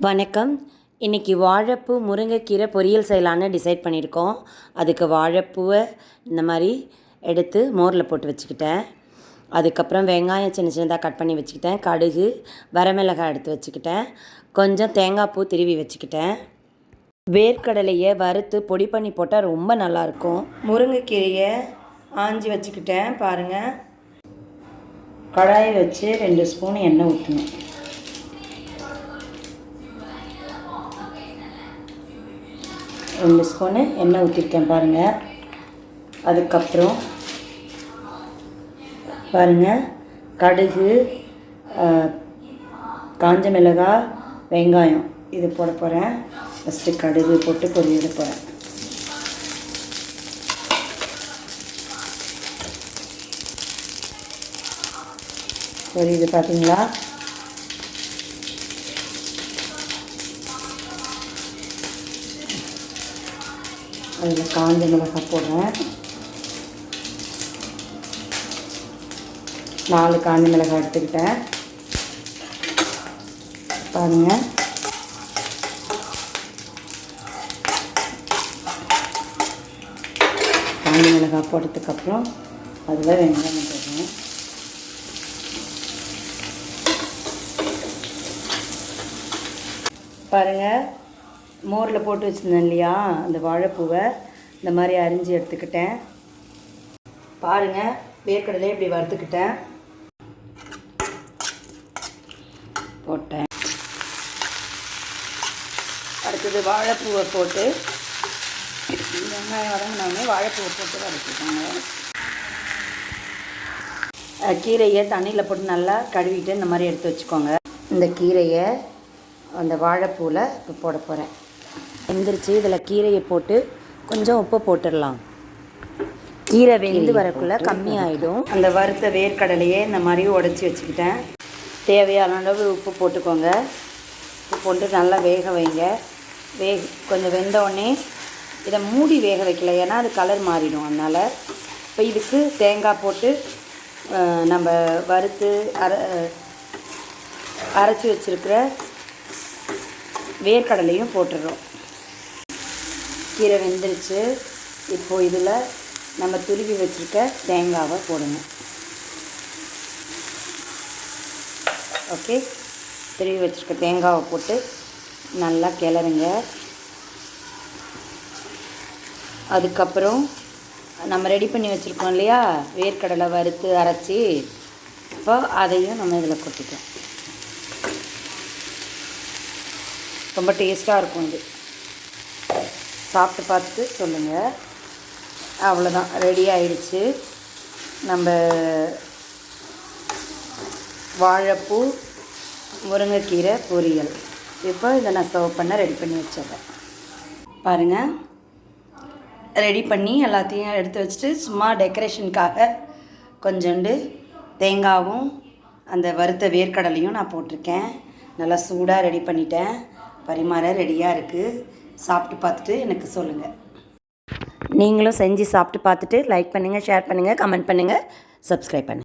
வணக்கம். இன்றைக்கி வாழைப்பூ முருங்கைக்கீரை பொரியல் செய்யலான்னு டிசைட் பண்ணியிருக்கோம். அதுக்கு வாழைப்பூவை இந்த மாதிரி எடுத்து மோரில் போட்டு வச்சுக்கிட்டேன். அதுக்கப்புறம் வெங்காயம் சின்ன சின்னதாக கட் பண்ணி வச்சுக்கிட்டேன். கடுகு வரமிளகாய் எடுத்து வச்சுக்கிட்டேன். கொஞ்சம் தேங்காய் பூ திருவி வச்சுக்கிட்டேன். வேர்க்கடலையை வறுத்து பொடி பண்ணி போட்டால் ரொம்ப நல்லாயிருக்கும். முருங்கைக்கீரையை ஆஞ்சி வச்சுக்கிட்டேன் பாருங்கள் கடாயை வச்சு ரெண்டு ஸ்பூன் எண்ணெய் ஊற்றணும் ரெண்டு ஸ்பூனு எண்ணெய் ஊற்றிருக்கேன் பாருங்கள் அதுக்கப்புறம் பாருங்கள் கடுகு காஞ்ச மிளகாய் வெங்காயம் இது போட போகிறேன் ஃபஸ்ட்டு கடுகு போட்டு பொரியல போகிறேன் பொரியுது பார்த்தீங்களா அதில் காஞ்ச மிளகாய் போடுறேன். நாலு காஞ்ச மிளகாய் எடுத்துக்கிட்டேன். பாருங்கள் காஞ்ச மிளகாய் போட்டதுக்கப்புறம் அதில் வெங்காயம் போடுறேன். பாருங்கள் மோரில் போட்டு வச்சுருந்தேன் இல்லையா? அந்த வாழைப்பூவை. இந்த மாதிரி அரிஞ்சு எடுத்துக்கிட்டேன். பாருங்கள் வேர்க்கடலையே இப்படி வறுத்துக்கிட்டேன். போட்டேன். அடுத்தது வாழைப்பூவை போட்டு வெங்காயம் வதங்கினோடனே வாழைப்பூவை போட்டு வதக்கிட்டாங்க கீரையை தண்ணியில் போட்டு நல்லா கழுவிட்டு இந்த மாதிரி எடுத்து வச்சுக்கோங்க. இந்த கீரையை அந்த வாழைப்பூவில் இப்போ போட போகிறேன் எந்திரிச்சு இதில் கீரையை போட்டு கொஞ்சம் உப்பு போட்டுடலாம். கீரை வெந்து வரக்குள்ள கம்மியாயிடும். அந்த வறுத்த வேர்க்கடலையே இந்த மாதிரி உடச்சி வச்சுக்கிட்டேன். தேவையான அளவு உப்பு போட்டுக்கோங்க. உப்பு போட்டு நல்லா வேக வைங்க. வே கொஞ்சம் வெந்த இதை மூடி வேக வைக்கல ஏன்னா அது கலர் மாறிடும் அதனால். இப்போ இதுக்கு தேங்காய் போட்டு நம்ம வறுத்து அர அரைச்சி வச்சுருக்கிற வேர்க்கடலையும் போட்டுடுறோம். கீரை வெந்துருச்சு. இப்போது இதில் நம்ம துருவி வச்சுருக்க தேங்காவை போடுங்க ஓகே துருவி வச்சுருக்க தேங்காவை போட்டு நல்லா கிளறுங்க. அதுக்கப்புறம் நம்ம ரெடி பண்ணி வச்சுருக்கோம் இல்லையா? வேர்க்கடலை வறுத்து அரைச்சி. இப்போ அதையும் நம்ம இதில் கொட்டிக்கலாம். ரொம்ப டேஸ்ட்டாக இருக்கும் இது. சாப்பிட்டு பார்த்துட்டு சொல்லுங்கள் அவ்வளோதான் ரெடி ஆயிடுச்சு. நம்ம வாழைப்பூ முருங்கைக்கீரை பொரியல். இப்போ இதை நான் சர்வ் பண்ண ரெடி பண்ணி வச்சிடுறேன். பாருங்கள் ரெடி பண்ணி எல்லாத்தையும் எடுத்து வச்சுட்டு சும்மா டெக்கரேஷனுக்காக கொஞ்சோண்டு தேங்காவும் அந்த வறுத்த வேர்க்கடலையும் நான் போட்டிருக்கேன். நல்லா சூடாக ரெடி பண்ணிட்டேன். பரிமாற ரெடியாக இருக்குது சாப்பிட்டு பார்த்துட்டு எனக்கு சொல்லுங்கள் நீங்களும் செஞ்சு சாப்பிட்டு பார்த்துட்டு லைக் பண்ணுங்கள் ஷேர் பண்ணுங்கள் கமெண்ட் பண்ணுங்கள் சப்ஸ்கிரைப் பண்ணுங்கள்